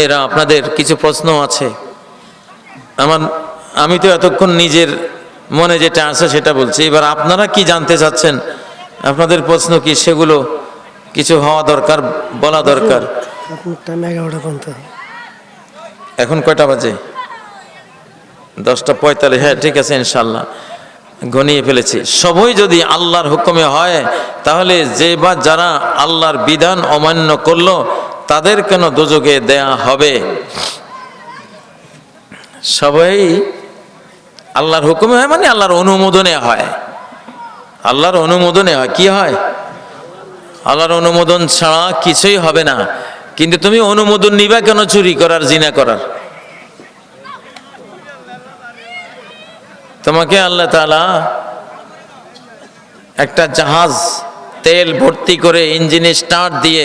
ভাইরা আপনাদের কিছু প্রশ্ন আছে। আমার আমি তো এতক্ষণ নিজের মনে যেটা আছে সেটা বলছি। এবার আপনারা কি জানতে চাচ্ছেন? আপনাদের প্রশ্ন কি? সেগুলো কিছু হওয়া দরকার বলা দরকার। এখন কয়টা বাজে? দশটা পঁয়তাল্লিশ। হ্যাঁ ঠিক আছে ইনশাল্লাহ গনিয়ে ফেলেছি। সবই যদি আল্লাহর হুকুমে হয় তাহলে যে বা যারা আল্লাহর বিধান অমান্য করল তাদের কেন দুযোগে দেয়া হবে। সবাই আল্লাহর হুকুমে হয় মানে আল্লাহর অনুমোদনে হয়। আল্লাহর অনুমোদনে হয়। কি হয়? আল্লাহর অনুমোদন ছাড়া কিছুই হবে না। কিন্তু তুমি অনুমোদন নিবা কেন চুরি করার, জিনা করার? তোমাকে আল্লাহ তাআলা একটা জাহাজ, তেল ভর্তি করে ইঞ্জিনে স্টার্ট দিয়ে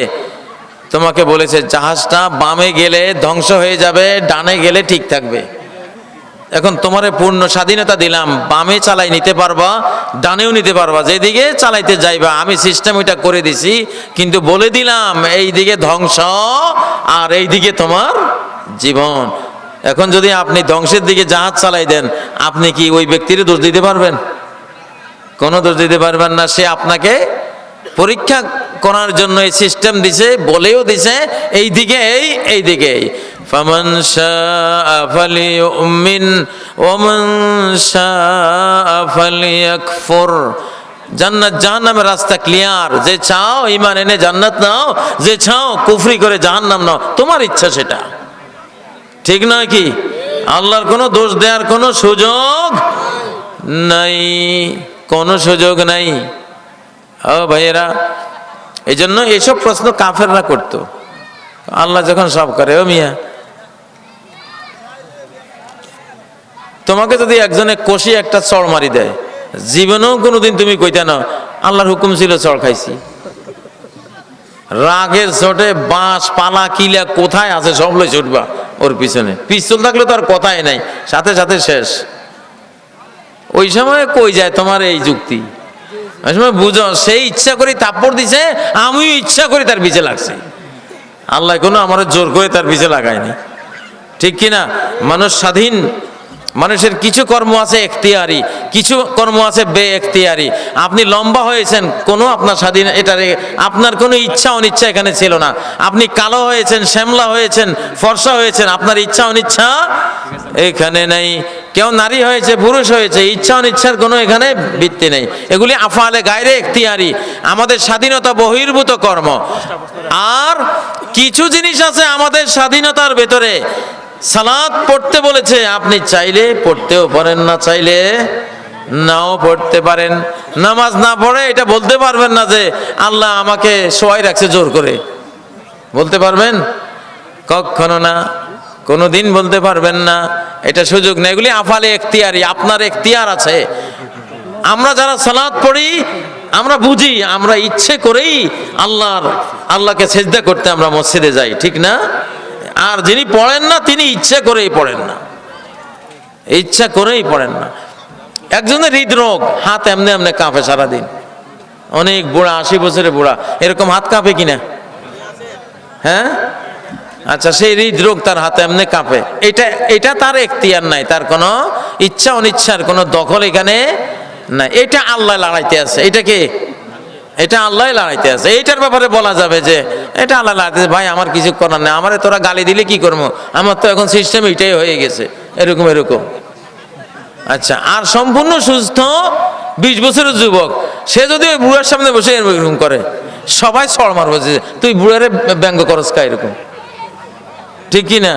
তোমাকে বলেছে, জাহাজটা বামে গেলে ধ্বংস হয়ে যাবে, ডানে গেলে ঠিক থাকবে। এখন তোমারে পূর্ণ স্বাধীনতা দিলাম, বামে চালাই নিতে পারবা, ডানেও নিতে পারবা, যেদিকে চালাইতে যাইবা, আমি সিস্টেম ওইটা করে দিছি, কিন্তু বলে দিলাম এই দিকে ধ্বংস আর এই দিকে তোমার জীবন। এখন যদি আপনি ধ্বংসের দিকে জাহাজ চালাই দেন, আপনি কি ওই ব্যক্তির দোষ দিতে পারবেন? কোনো দোষ দিতে পারবেন না, সে আপনাকে পরীক্ষা করার জন্য এই সিস্টেম দিছে, বলেও দিছে, এই দিকে এই এই দিকে এই ফামান শাআ ফালিউমিন ওয়ামান শাআ ফালিয়াকফুর। জান্নাত জাহান্নামের রাস্তা ক্লিয়ার যে চাও ঈমান এনে জান্নাত নাও, যে চাও কুফরি করে জাহান্নাম নাও, তোমার ইচ্ছা সেটা। ঠিক নয় কি? আল্লাহর কোনো দোষ দেওয়ার কোনো সুযোগ নাই। কোনো সুযোগ নাই। ও ভাইয়েরা এই জন্য এসব প্রশ্ন কাফেররা করতো। আল্লাহ যখন সব করে, ও মিয়া, তোমাকে যদি একজনে কষি একটা চড় মারি দেয়, জীবনেও কোনোদিন তুমি কইতে না আল্লাহর হুকুম ছিল চড় খাইছি। রাগের চোটে বাঁশ, পালা, কিলা কোথায় আছে, সব লই ছুটবা ওর পিছনে। পিস্তল থাকলে তো আর কথাই নাই, সাথে সাথে শেষ। ওই সময় কই যায় তোমার এই যুক্তি? বুঝো সেই ইচ্ছা করে তাপ্পর দিছে, আমিও ইচ্ছা করে তার পিছে লাগছে। আল্লাহ কোনো আমার জোর করে তার পিছে লাগায়নি। ঠিক কিনা মানুষ স্বাধীন, মানুষের কিছু কর্ম আছে এখতিয়ারি, কিছু কর্ম আছে বে এখতিয়ারি আপনি লম্বা হয়েছেন, কোনো আপনার স্বাধীন এটা আপনার কোনো ইচ্ছা অনিচ্ছা এখানে ছিল না। আপনি কালো হয়েছেন, শ্যামলা হয়েছেন, ফর্সা হয়েছেন, আপনার ইচ্ছা অনিচ্ছা এখানে নেই। কেউ নারী হয়েছে, পুরুষ হয়েছে, ইচ্ছা অনিচ্ছার কোনো এখানে ভিত্তি নেই। এগুলি আফালে গায়রে এখতিয়ারি। আমাদের স্বাধীনতা বহির্ভূত কর্ম। আর কিছু জিনিস আছে আমাদের স্বাধীনতার ভেতরে। সালাদ পড়তে বলেছে, আপনি চাইলে পড়তেও পারেন না, চাইলে নাও পড়তে পারেন। নামাজ না পড়ে এটা বলতে পারবেন না যে আল্লাহ আমাকে সবাই রাখছে জোর করে। বলতে পারবেন? কখনো না। কোনো দিন বলতে পারবেন না, এটা সুযোগ নেই। এগুলি আফালে এখতিয়ারি, আপনার এখতিয়ার আছে। আমরা যারা সালাদ পড়ি, আমরা বুঝি, আমরা ইচ্ছে করেই আল্লাহর, আল্লাহকে সেজদা করতে আমরা মসজিদে যাই, ঠিক না? আর যিনি পড়েন না, তিনি ইচ্ছে করেই পড়েন না। ইচ্ছা করেই পড়েন না। একজনের হৃদরোগ, হাত এমনি এমনি কাঁপে সারাদিন। অনেক বুড়া, আশি বছরের বুড়া। এরকম হাত কাঁপে কিনা? হ্যাঁ? আচ্ছা সেই হৃদরোগ তার হাতে এমনি কাঁপে। এটা এটা তার এখতিয়ার নাই, তার কোনো ইচ্ছা অনিচ্ছার কোনো দখল এখানে না এটা আল্লাহ লড়াইতে আছে। এটা কি? এটা আল্লাহ লড়াইতে আছে। এইটার ব্যাপারে বলা যাবে যে, এটা আল্লাহ লড়াইতে ভাই, আমার কিছু করার নেই। আমারে তোরা গালি দিলে কি করব? আমার তো এখন সিস্টেম এটাই হয়ে গেছে। এরকম এরকম। আচ্ছা আর সম্পূর্ণ সুস্থ বিশ বছরের যুবক, সে যদি ওই বুড়ার সামনে বসে এরকম করে, সবাই সর মারবো তুই বুড়ারে ব্যঙ্গ করস কা? এরকম। ঠিক না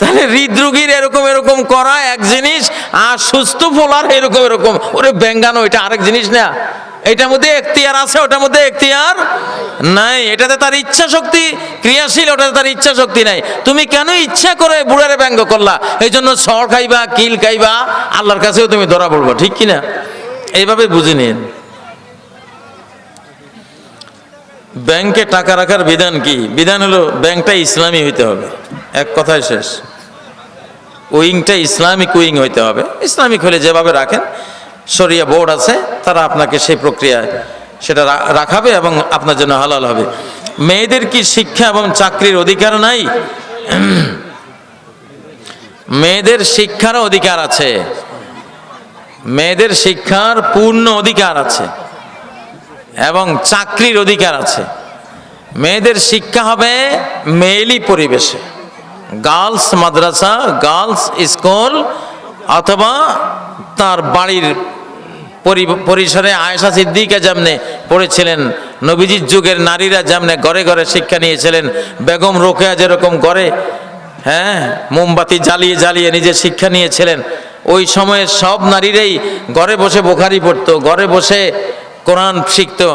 তাহলে হৃদরোগীর এরকম এরকম করা এক জিনিস, আর সুস্থ ফোলার এরকম এরকম। ওরে ব্যঙ্গানো, এটা আরেক জিনিস না। এটার মধ্যে এখতিয়ার আছে, ওটার মধ্যে এখতিয়ার নাই। এটাতে তার ইচ্ছা শক্তি ক্রিয়াশীল, ওটাতে তার ইচ্ছা শক্তি নাই। তুমি কেন ইচ্ছা করে বুড়ারে ব্যঙ্গ করলা? এই জন্য সর খাইবা, কিল খাইবা, আল্লাহর কাছেও তুমি ধরা পড়বা, ঠিক কি না এইভাবে বুঝে নিন। ব্যাংকে টাকা রাখার বিধান কি? বিধান হলো ব্যাংকটা ইসলামী হইতে হবে। এক কথায় শেষ। উইংটা ইসলামিক উইং হইতে হবে। ইসলামিক হলে যেভাবে রাখেন, শরিয়া বোর্ড আছে, তারা আপনাকে সেই প্রক্রিয়ায় সেটা রাখাবে এবং আপনার জন্য হালাল হবে। মেয়েদের কি শিক্ষা এবং চাকরির অধিকার নাই? মেয়েদের শিক্ষার অধিকার আছে। মেয়েদের শিক্ষার পূর্ণ অধিকার আছে। এবং চাকরির অধিকার আছে। মেয়েদের শিক্ষা হবে মেয়েলি পরিবেশে। গার্লস মাদ্রাসা, গার্লস স্কুল অথবা তার বাড়ির পরি- পরিসরে আয়েশা সিদ্দিকা যেমনে পড়েছিলেন, নবীজির যুগের নারীরা যেমনে ঘরে ঘরে শিক্ষা নিয়েছিলেন, বেগম রোকেয়া যেরকম করে হ্যাঁ মোমবাতি জ্বালিয়ে জ্বালিয়ে নিজে শিক্ষা নিয়েছিলেন, ওই সময়ে সব নারীরাই ঘরে বসে বোখারি পড়তো, ঘরে বসে কোরআন শিখতো।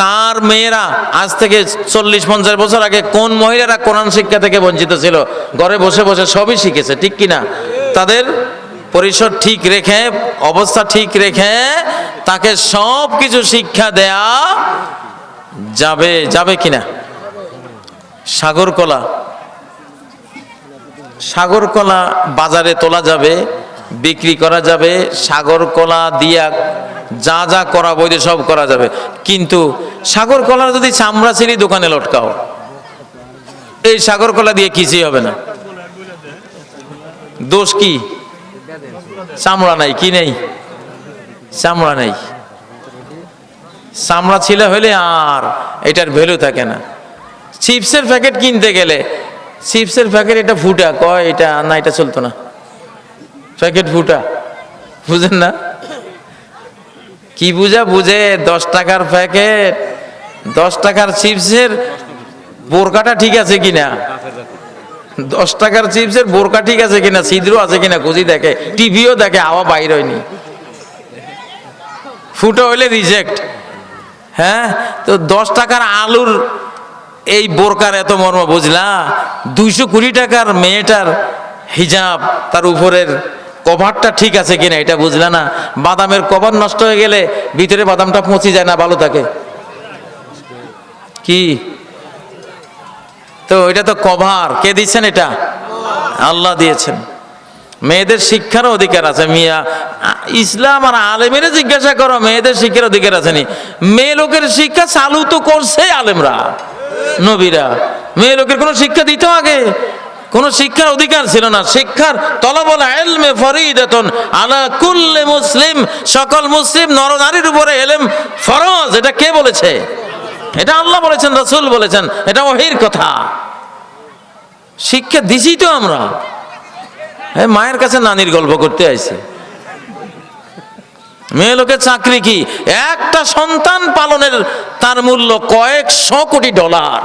কার মেয়েরা আজ থেকে চল্লিশ, পঞ্চাশ বছর আগে কোন মহিলারা কোরআন শিক্ষা থেকে বঞ্চিত ছিল? ঘরে বসে বসে সবই শিখেছে, ঠিক কিনা তাদের পরিসর ঠিক রেখে, অবস্থা ঠিক রেখে তাকে সব কিছু শিক্ষা দেয়া যাবে যাবে কিনা সাগরকলা সাগরকলা বাজারে তোলা যাবে, বিক্রি করা যাবে সাগরকলা দিয়া যা যা করা বৈধ সব করা যাবে। কিন্তু সাগরকলার যদি চামড়া ছিঁড়ি দোকানে লটকাও, এই সাগরকলা দিয়ে কিছুই হবে না। দোষ কি? চামড়া নাই, কি নেই? চামড়া নেই। চামড়া ছিল হলে আর এটার ভ্যালু থাকে না। চিপসের প্যাকেট কিনতে গেলে, চিপসের প্যাকেট এটা ফুটা, কয় এটা, না, এটা চলতো না। প্যাকেট ফুটা, বুঝেন না? কি বুঝা? বুঝে দশ টাকার প্যাকেট, দশ টাকার চিপসের বোরকাটা ঠিক আছে কিনা? দশ টাকার চিপসের বোরকা ঠিক আছে কিনা? ছিদ্র আছে কিনা? খুঁজি দেখে। টিভিও দেখে, হাওয়া বাইর হয়নি। ফুটো হইলে রিজেক্ট হ্যাঁ? তো দশ টাকার আলুর এই বোরকার এত মর্ম, বুঝলা? দুইশো কুড়ি টাকার মেয়েটার হিজাব তার উপরের কভারটা ঠিক আছে কিনা এটা বুঝলে না? বাদামের কভার নষ্ট হয়ে গেলে ভিতরে বাদামটা পচি যায় না, ভালো থাকে। কি? তো এটা তো কভার। কে দিচ্ছেন এটা? আল্লাহ দিয়েছেন। মেয়েদের শিক্ষার অধিকার আছে। মিয়া, ইসলাম আর আলেমেরা জিজ্ঞাসা করো, মেয়েদের শিক্ষার অধিকার আছে নি? মেয়ে লোকের শিক্ষা চালু তো করছে আলেমরা, নবীরা। মেয়ে লোকের কোনো শিক্ষা দিত আগে কোনো শিক্ষার অধিকার ছিল না। শিক্ষার তলবল এলমে ফরিদাতুন আলা কুল্লে মুসলিম। সকল মুসলিম নরনারীর উপরে এলেম ফরজ, এটা কে বলেছে? এটা আল্লাহ বলেছেন, রসুল বলেছেন, এটা ওহির কথা। শিক্ষা দিছি তো আমরা। মায়ের কাছে নানির গল্প করতে আইছে। মেয়ে লোকের চাকরি কি? একটা সন্তান পালনের তার মূল্য কয়েকশো কোটি ডলার।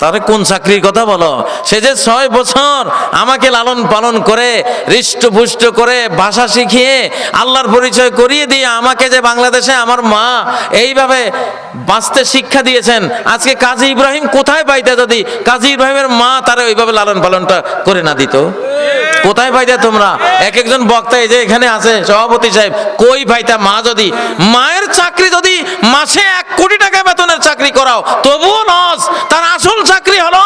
তারে কোন চাকরির কথা বলো? সে যে ছয় বছর আমাকে লালন পালন করে, হৃষ্টপুষ্ট করে ভাষা শিখিয়ে আল্লাহর পরিচয় করিয়ে দিয়ে আমাকে যে বাংলাদেশে আমার মা এইভাবে বাঁচতে শিক্ষা দিয়েছেন, আজকে কাজী ইব্রাহিম কোথায় পাইতে যদি কাজী ইব্রাহিমের মা তারা ওইভাবে লালন পালনটা করে না দিত? কোথায় পাইতে তোমরা? এক একজন বক্তা এই যে এখানে আছে, সভাপতি সাহেব, কই পাইতা মা যদি? মায়ের চাকরি যদি মাসে এক কোটি টাকা বেতনের চাকরি করাও, তবুও লস, তার আসল চাকরি হলো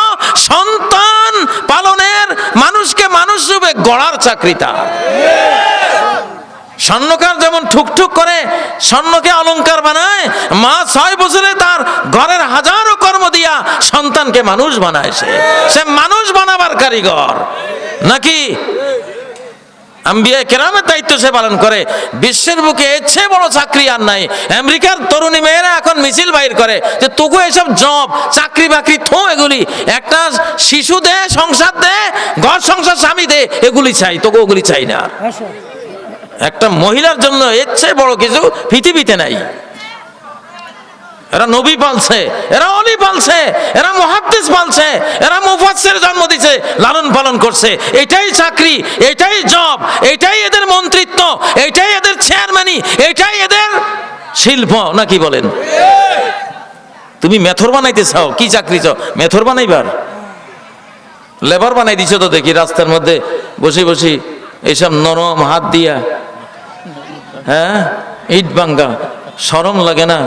সন্তান পালনের মানুষকে মানুষ রূপে গড়ার চাকরি তার। স্বর্ণকার যেমন ঠুকঠুক করে স্বর্ণকে অলঙ্কার বানায়, মা ছয় বছরে তার ঘরের হাজারো কর্ম দিয়া সন্তানকে মানুষ বানায় সে। সে মানুষ বানাবার কারিগর। নাকি আম্বিয়া কেরামের দায়িত্ব সে পালন করে। বিশ্বের বুকে এর চেয়ে বড় চাকরি আর নাই। আমেরিকার তরুণী মেয়েরা এখন মিছিল বাইর করে। যে তোকে এসব জব চাকরি বাকরি থো এগুলি। একটা শিশু দে সংসার দে ঘর সংসার স্বামী দে এগুলি চাই। তোকে ওগুলি চাই না। একটা মহিলার জন্য এর চেয়ে বড় কিছু পৃথিবীতে নাই। এরা নবী পালছে, এরা অলি পালছে, এরা মহাদ্দেশ পালছে, এরা মুফাসের জন্ম দিছে, লালন পালন করছে। এটাই চাকরি, এটাই জব এটাই এদের মন্ত্রিত্ব, এটাই এদের চেয়ারম্যানি এটাই এদের শিল্প, নাকি বলেন? তুমি মেথর বানাইতে চাও, কি চাকরি চাও? মেথর বানাইবার? লেবার বানাই দিছো তো দেখি, রাস্তার মধ্যে বসে বসে এইসব নরম হাত দিয়া হ্যাঁ? ইট বাঙ্গা সরম লাগে না।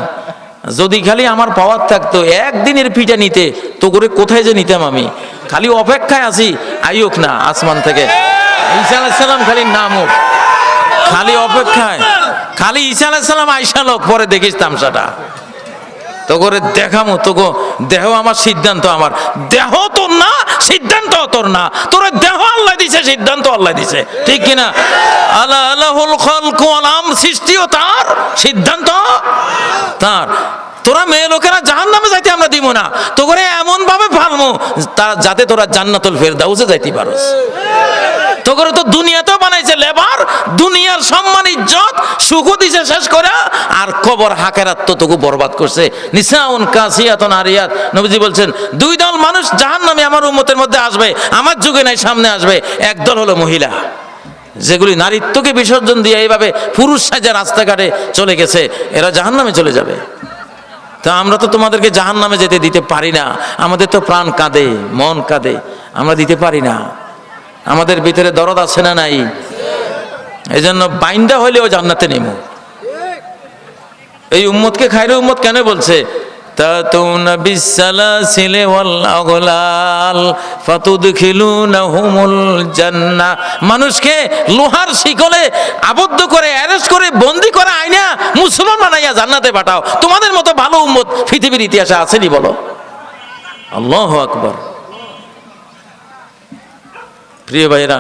যদি খালি আমার পাওয়ার থাকতো, একদিনের পিঠা নিতে, তো করে কোথায় যে নিতাম আমি? খালি অপেক্ষায় আছি আইওক না, আসমান থেকে। ঈসা আলাইসালাম খালি নামুক খালি অপেক্ষায়। খালি ঈসা আলাইসালাম আইসা লোক, পরে দেখিস তামসাটা। তো করে দেখামো, তো দেহ আমার সিদ্ধান্ত আমার। দেহ তোর না সিদ্ধান্ত তোর না। তোর দেহ আল্লাহ দিছে, সিদ্ধান্ত আল্লাহ দিছে। ঠিক কিনা? আল্লাহ আল্লাহুল খলকু আলাম সৃষ্টিও তার, সিদ্ধান্ত তার। তোরা মেয়ে লোকেরা জাহান নামে যাইতে আমরা দিব না। তো করে এমন ভাবে ফালমো যাতে তোরা জান্নাতুল ফেরদাউসে যাইতে পারস। তো করে তো দুনিয়াতেও বানাইছে দুনিয়ার সম্মান, ইজ্জত সুখ দিছে শেষ করে, আর কবর হাকেরাত তোকে বরবাদ করছে। নিসাউন কাসিয়াতন আরিয়াত, নবীজি বলছেন, দুই দল মানুষ জাহান নামে আমার উম্মতের মধ্যে আসবে, আমার যুগে নাই সামনে আসবে একদল হলো মহিলা। যেগুলি নারীত্বকে বিসর্জন দিয়ে এইভাবে পুরুষ সাজা রাস্তাঘাটে চলে গেছে, এরা জাহান নামে চলে যাবে। তা আমরা তো তোমাদেরকে জাহান নামে যেতে দিতে পারি না। আমাদের তো প্রাণ কাঁদে, মন কাঁদে, আমরা দিতে পারি না। আমাদের ভিতরে দরদ আছে না নাই? এই জন্য বাইন্দা হইলেও জান্নাতে নেমো। এই উম্মতকে খাইরে উম্মত কেন বলছে? মানুষকে লোহার শিকলে আবদ্ধ করে, অ্যারেস্ট করে, বন্দি করে আইনা মুসলমান বানাইয়া জান্নাতে পাঠাও। তোমাদের মতো ভালো উম্মত পৃথিবীর ইতিহাসে আসেনি বলো। আল্লাহু আকবার। প্রিয় ভাইরা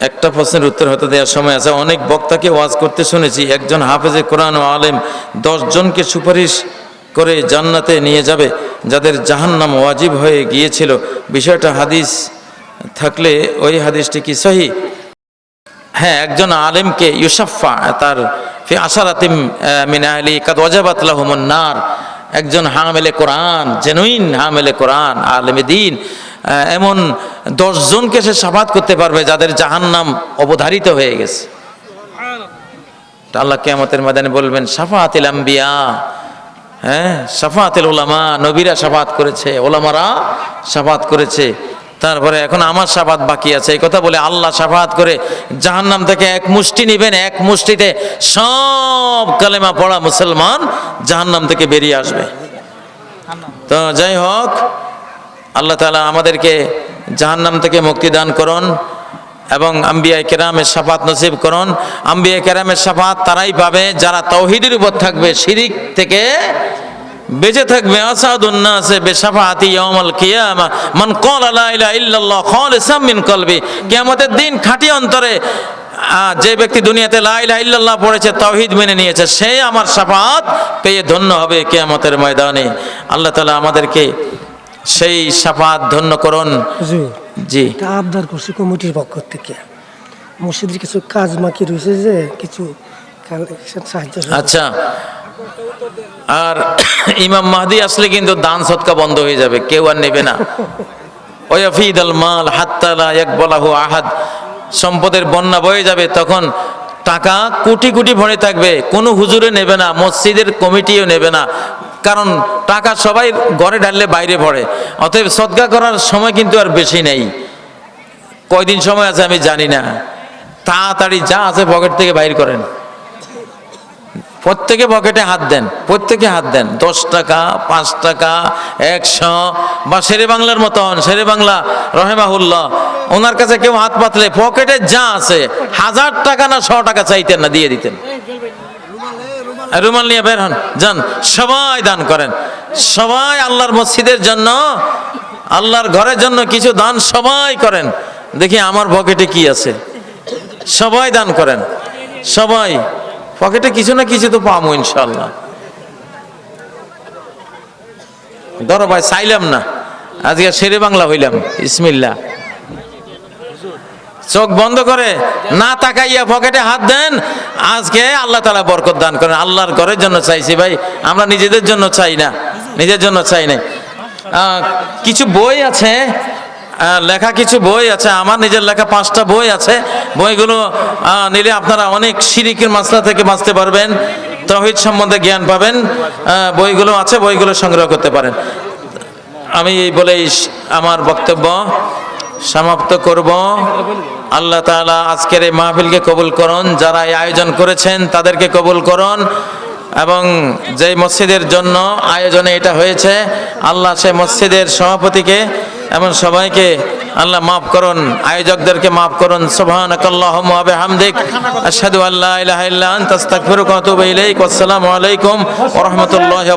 একটা প্রশ্নের উত্তর হয়তো দেওয়ার সময় আছে। অনেক বক্তাকে ওয়াজ করতে শুনেছি, একজন হাফেজে কোরআন ও আলেম জনকে সুপারিশ করে জান্নাতে নিয়ে যাবে, যাদের জাহান্নাম ওয়াজিব হয়ে গিয়েছিল। বিষয়টা হাদিস থাকলে ওই হাদিসটি কি সহি? হ্যাঁ একজন আলেমকে ইউসাফা, তার ফি আশারাতিম মিন আহলি কাদ ওয়াজাবাত নার, একজন হামেলে কোরআন, জেনুইন হামেলে কোরআন, আলেমে দিন এমন দশজনকে সে সাফাত করতে পারবে যাদের জাহান্নাম অবধারিত হয়ে গেছে। আল্লাহ কেয়ামতের ময়দানে বলবেন সাফাতিল আম্বিয়া হ্যাঁ সাফাতিল ওলামা নবীরা সাফাত করেছে ওলামারা সাফাত করেছে। তারপরে এখন আমার সাফাত বাকি আছে। এই কথা বলে আল্লাহ সাফাত করে জাহান্নাম থেকে এক মুষ্টি নিবেন, এক মুষ্টিতে সব কালেমা পড়া মুসলমান জাহান্নাম থেকে বেরিয়ে আসবে। তো যাই হোক আল্লাহ তালা আমাদেরকে জাহান্নাম থেকে মুক্তি দান করুন এবং আম্বিয়া কেরামের সাফাত নসিব করুন। আম্বিয়া কেরামের সাফাত তারাই পাবে, যারা তৌহিদের উপর থাকবে, শিরিক থেকে বেঁচে থাকবে। আসাদুন্নাসে ইল্লাল্লাহ দিন খাঁটি অন্তরে যে ব্যক্তি দুনিয়াতে লা ইলাহা ইল্লাল্লাহ পড়েছে তাওহীদ মেনে নিয়েছে, সে আমার সাফাত পেয়ে ধন্য হবে কিয়ামতের ময়দানে। আল্লাহ তাআলা আমাদেরকে সেই সাফাত ধন্য করুন। জি। আবদার করছি কমিটির পক্ষ থেকে। মসজিদের কিছু কাজ বাকি রয়েছে যে কিছু সাহায্য আচ্ছা। আর ইমাম মাহদি আসলে কিন্তু দান সৎকা বন্ধ হয়ে যাবে কেউ আর নেবে না। ওয়াফিদ আল মাল হাত্তালা একবলাহু আহাদ। সম্পদের বন্যা বয়ে যাবে তখন টাকা কোটি কোটি ভরে থাকবে কোনো হুজুরে নেবে না মসজিদের কমিটিও নেবে না। কারণ টাকা সবাই ঘরে ঢাললে বাইরে পড়ে। অতএব সদকা করার সময় কিন্তু আর বেশি নেই। কয়দিন সময় আছে আমি জানি না। তাড়াতাড়ি যা আছে পকেট থেকে বাইর করেন। প্রত্যেকে পকেটে হাত দেন, প্রত্যেকে হাত দেন। দশ টাকা, পাঁচ টাকা, একশো, বা শেরে বাংলার মতন, শেরে বাংলা, রহেমাহুল্লাহ। ওনার কাছে কেউ হাত পাতলে, পকেটে যা আছে, হাজার টাকা না শ টাকা চাইতেন না, দিয়ে দিতেন। রুমাল নিয়ে বের হন, যান, সবাই দান করেন। সবাই আল্লাহর মসজিদের জন্য, আল্লাহর ঘরের জন্য কিছু দান সবাই করেন। দেখি আমার পকেটে কি আছে। সবাই দান করেন। সবাই। পকেটে কিছু না কিছু তো পাবো ইনশাল্লাহ ধরো ভাই চাইলাম না। আজকে শেরে বাংলা হইলাম। ইসমিল্লা চোখ বন্ধ করে না তাকাইয়া পকেটে হাত দেন আজকে আল্লাহ তালা বরকত দান করেন। আল্লাহর ঘরের জন্য চাইছি ভাই আমরা নিজেদের জন্য চাই না নিজের জন্য চাই না আহ, কিছু বই আছে লেখা কিছু বই আছে আমার নিজের লেখা পাঁচটা বই আছে। বইগুলো নিলে আপনারা অনেক সিরিকের মাসলা থেকে বাঁচতে পারবেন তহিদ সম্বন্ধে জ্ঞান পাবেন। বইগুলো আছে বইগুলো সংগ্রহ করতে পারেন। আমি বলেই আমার বক্তব্য সমাপ্ত করব। আল্লাহ তাআলা আজকের এই মাহফিলকে কবুল করুন, যারা এই আয়োজন করেছেন তাদেরকে কবুল করুন এবং যেই মসজিদের জন্য আয়োজনে এটা হয়েছে, আল্লাহ সে মসজিদের সভাপতিকে এবং সবাইকে আল্লাহ মাফ করুন, আয়োজকদেরকে মাফ করুন। সুবহানাকাল্লাহুম্মা ওয়া আলাইকুম ওয়া রাহমাতুল্লাহি